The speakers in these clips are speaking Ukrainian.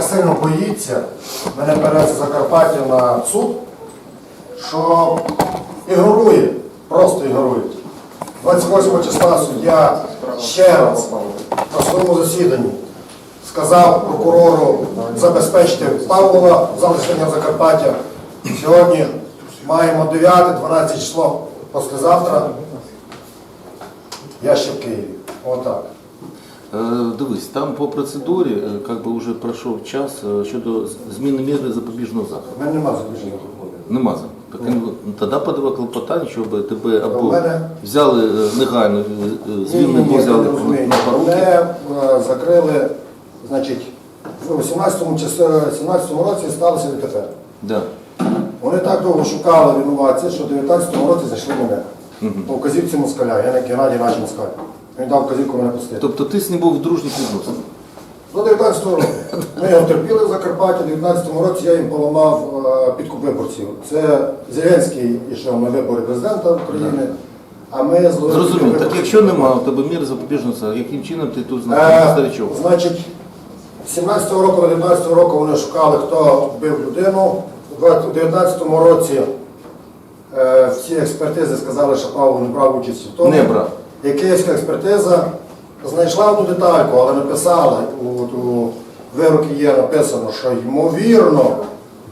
так сильно боїться мене перевести Закарпаття на суд, що ігнорує, просто ігнорує. 28 числа суддя ще раз на своєму засіданні сказав прокурору забезпечити Павлова залишення Закарпаття. Сьогодні маємо 9-12 число послезавтра. Я ще в Києві. Отак. Е, Дивись, там по процедурі, е, как би вже пройшов час е, щодо зміни міри запобіжного заходу. У мене немає запобіжного. Нема за. Так ну, тоді подавав клопотання, щоб тебе або мене- взяли е, негайно, е, е, Ні, ні, звільнили, ні, взяли на поруки. Мене закрили, значить, в 17-му 17-му році сталося ДТП. Да. Вони так довго шукали винуватця, що в 19-му році знайшли мене. По вказівці москаля, я не Геннадій наш москаль. Він дав вказівку мене пустити. Тобто ти з ним був в дружніх відносинах? До 19-го року. Ми його терпіли в Закарпатті, в 19-му році я їм поламав е, підкуп виборців. Це Зеленський йшов на вибори президента України, а ми зловили Зрозуміло. Так якщо нема у тебе міри запобіжного яким чином ти тут Е, чого? Значить, з 17-го року до 19-го року вони шукали, хто вбив людину. У 19-му році е, всі експертизи сказали, що Павло не брав участь в тому. Не брав. І київська експертиза знайшла одну детальку, але написала, от у вирокі є написано, що ймовірно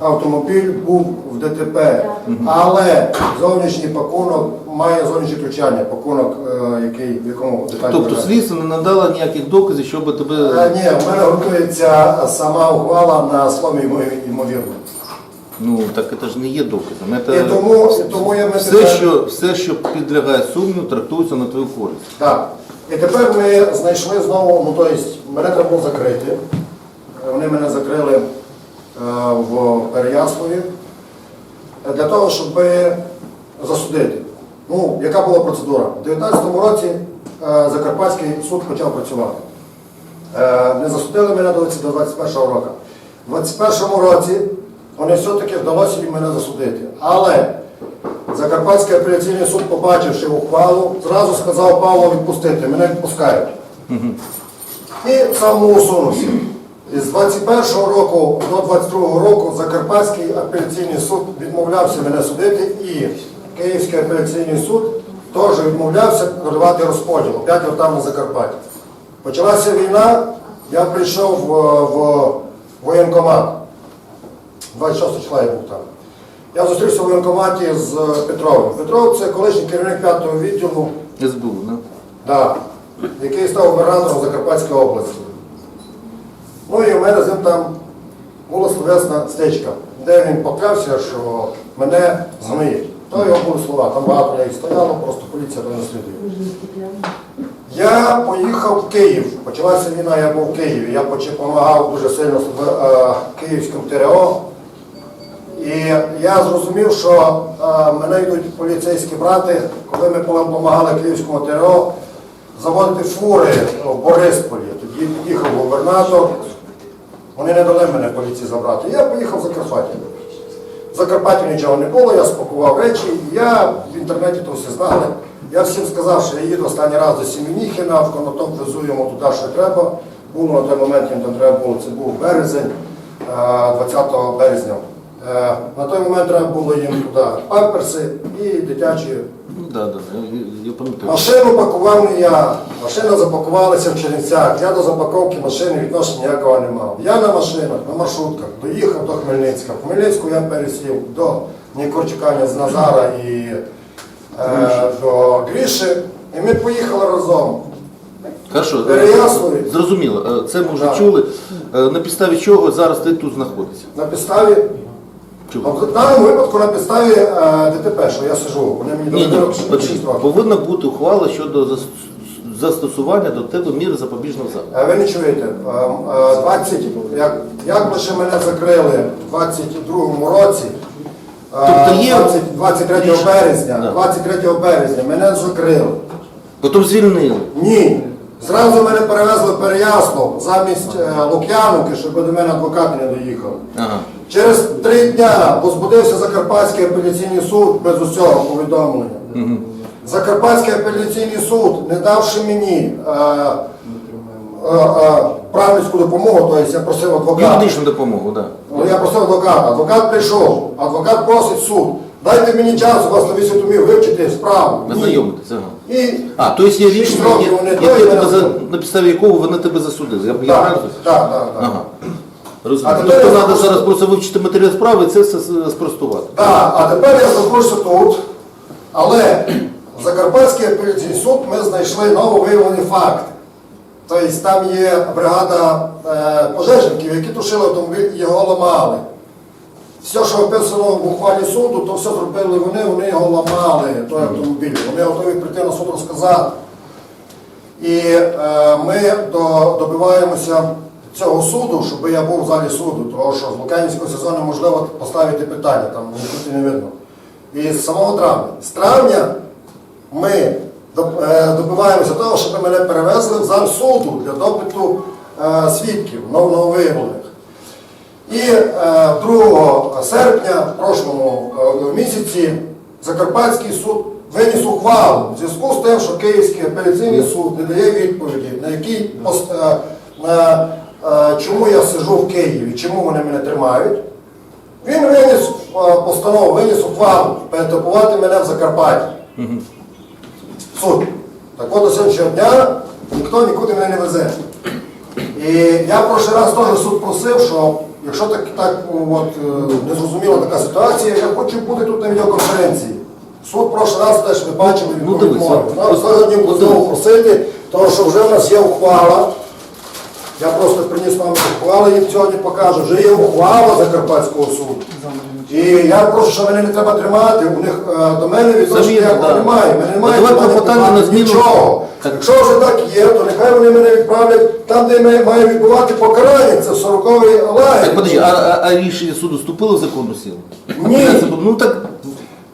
автомобіль був в ДТП, але зовнішній пакунок має зовнішнє включання, пакунок, е, який, в якому деталь. Тобто слідство не надало ніяких доказів, щоб Е, тебе. Ні, в мене готується сама ухвала на слові ймо- ймовірно. Ну так це ж не є доказом. Це І тому, і тому я все, тепер- що, все, що підлягає сумніву, трактується на твою користь. Так. І тепер ми знайшли знову, ну тобто мене треба було закрити. Вони мене закрили е, в Переяславі е, для того, щоб засудити. Ну, яка була процедура? У 2019 році е, Закарпатський суд почав працювати. Е, Не засудили мене до 21 року. У 21 році вони все-таки вдалося їм мене засудити. Але Закарпатський апеляційний суд, побачивши ухвалу, зразу сказав Павло відпустити, мене відпускають. І самоусунувся. Із 21 року до 22 року Закарпатський апеляційний суд відмовлявся мене судити і Київський апеляційний суд теж відмовлявся надавати розподіл, опять вертав на Закарпаття. Почалася війна, я прийшов в, в воєнкомат. 26 числа я був там. Я зустрівся в воєнкоматі з Петровим. Петров це колишній керівник п'ятого відділу СБУ, да? Да, який став губернатором Закарпатської області. Ну і у мене з ним там була словесна стечка, де він поклявся, що мене змиють. То його були слова, там багато людей стояло, просто поліція то не слідує. Я поїхав в Київ. Почалася війна, я був в Києві. Я допомагав дуже сильно в е, київському ТРО. Я зрозумів, що е, мене йдуть поліцейські брати, коли ми допомагали Київському ТРО заводити фури в Борисполі. Тоді під'їхав губернатор. Вони не дали мене поліції забрати. Я поїхав в Закарпаття. В Закарпатті нічого не було, я спакував речі, я в інтернеті то все знали. Я всім сказав, що я їду останній раз до Сім'їніхіна, в Конотоп везу йому туди, що треба. Було на той момент, їм треба було, це був березень, е, 20 березня. Е, На той момент треба було їм туди памперси і дитячі. Ну да, да, я, пам'ятаю. Машину пакував не я, машина запакувалася в Чернівцях. Я до запаковки машини відношення ніякого не мав. Я на машинах, на маршрутках доїхав до Хмельницька. В Хмельницьку я пересів до Нікорчика з Назара і е, до Гріші. І ми поїхали разом. Хорошо, е, зрозуміло. Е, Це ми вже чули. На підставі чого зараз ти тут знаходишся? На підставі, Чого? в даному випадку на підставі е, ДТП, що я сижу. Вони мені Ні, дали 6 років. повинна бути ухвала щодо зас- застосування до тебе міри запобіжного заходу. Е, Ви не чуєте, Е, е, 20, як, як лише мене закрили в 22-му році, е, Тобто є- 20, 23 Рішення. березня, 23 березня мене закрили. Потім звільнили. Ні. Зразу мене перевезли в Переяслав замість е, Лук'яновки, щоб до мене адвокат не доїхав. Ага. Через три дня возбудився Закарпатський апеляційний суд без усього повідомлення. Закарпатський апеляційний суд, не давши мені е, е, е, правницьку допомогу, тобто я просив адвоката. Юридичну допомогу, так. Ну, я просив адвоката. Адвокат прийшов, адвокат просить суд. Дайте мені час, у вас на 8 томів вивчити справу. Да. Знайомитися. І А, то є рішення, на підставі якого вони тебе засудили. Я, я так, так, так, так. Ага. Розумію. А Тобто тепер я треба зараз просто вивчити матеріал справи і це все с- спростувати. Так, а тепер я знаходжуся тут, але в Закарпатський апеляційний суд ми знайшли нововиявлений факт. Тобто там є бригада е, пожежників, які тушили автомобіль і його ламали. Все, що описано в ухвалі суду, то все зробили вони, вони його ламали, той автомобіль. Вони готові прийти на суд розказати. І е, ми до, добиваємося цього суду, щоб я був в залі суду, тому що з Лук'янівського сезону можливо поставити питання, там нікуди не видно. І з самого травня. З травня ми е, добиваємося того, щоб мене перевезли в зал суду для допиту е, свідків нов- нововиявлених. І е, 2 серпня в прошлому е, місяці Закарпатський суд виніс ухвалу в зв'язку з тим, що Київський апеляційний суд не дає відповіді, на якій е, на, е, чому я сижу в Києві, чому вони мене тримають. Він виніс е, постанову, виніс ухвалу перетапувати мене в Закарпатті. Суд. Так от до сьогоднішнього дня ніхто нікуди мене не везе. І я в прошлий раз теж суд просив, що якщо так, так от, е, незрозуміла така ситуація, я хочу бути тут на відеоконференції. Суд в прошлий раз теж ви бачили Ну, від дивись, відмови. сьогодні буду знову просити, тому що вже в нас є ухвала. Я просто приніс вам ухвалу, їм сьогодні покажу. Вже є ухвала Закарпатського суду. І я прошу, що мене не треба тримати, у них е, до мене відношення Заміна, ніякого да. немає. Мене немає давай клопотання на зміну. нічого. Так. Якщо вже так є, то нехай вони мене відправлять там, де має- має відбувати покарання, це 40-й лайн. Так, подожди, а, а, а рішення суду вступило в законну силу? Ні. Ну так,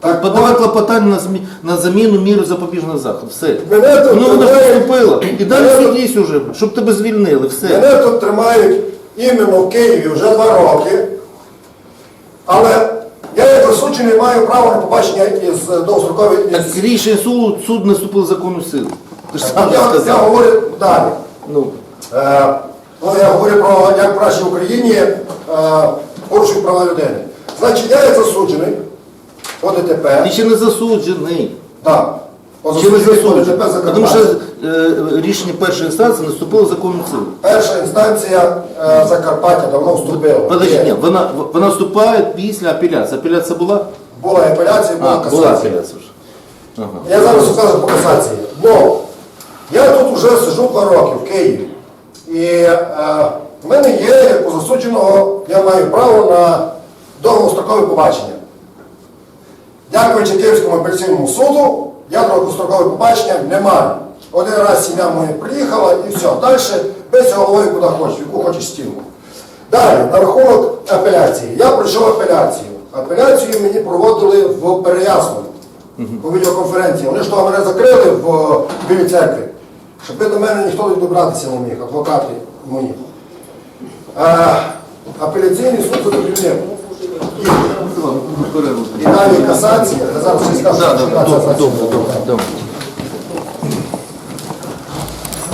Так, подавай клопотання на, змі, на заміну міру запобіжного заходу. Все. Мене тут Ну воно ж тримають- вступило. І далі Мене суд є вже, щоб тебе звільнили. Все. Мене тут тримають іменно в Києві вже два роки, але я як засуджений маю право на побачення із довгострокової Так із... рішення суду, суд не вступив в законну силу. Ти ж сам Я, я сказав. говорю далі. Ну, Е, ну, я говорю про як в нашій Україні е, порушують права людини. Значить, я як засуджений по ДТП. ти ще не засуджений. Так. Ще не засуджений по ДТП засуджений. Тому що е, рішення першої інстанції не вступило в законну силу. Перша інстанція е, Закарпаття давно вступила. Подожди, Є. ні, вона, вона вступає після апеляції. Апеляція була? Була апеляція, була А, касація. була апеляція вже. Ага. Я зараз розкажу по касації. Но я тут вже сижу два роки в Києві. І е, в мене є, як у засудженого, я маю право на довгострокове побачення. Дякуючи Київському апеляційному суду, я довгострокове побачення не маю. Один раз сім'я моя приїхала і все. Далі без головою куди хочеш, яку хочеш стіну. Далі, на рахунок апеляції. Я пройшов апеляцію. Апеляцію мені проводили в Переяславі по відеоконференції. Вони ж того мене закрили в Білій церкві, щоб до мене ніхто не добратися не міг, адвокати мої. Е, апеляційний суд задовільнив. І, далі касація, Да, що добре, добре.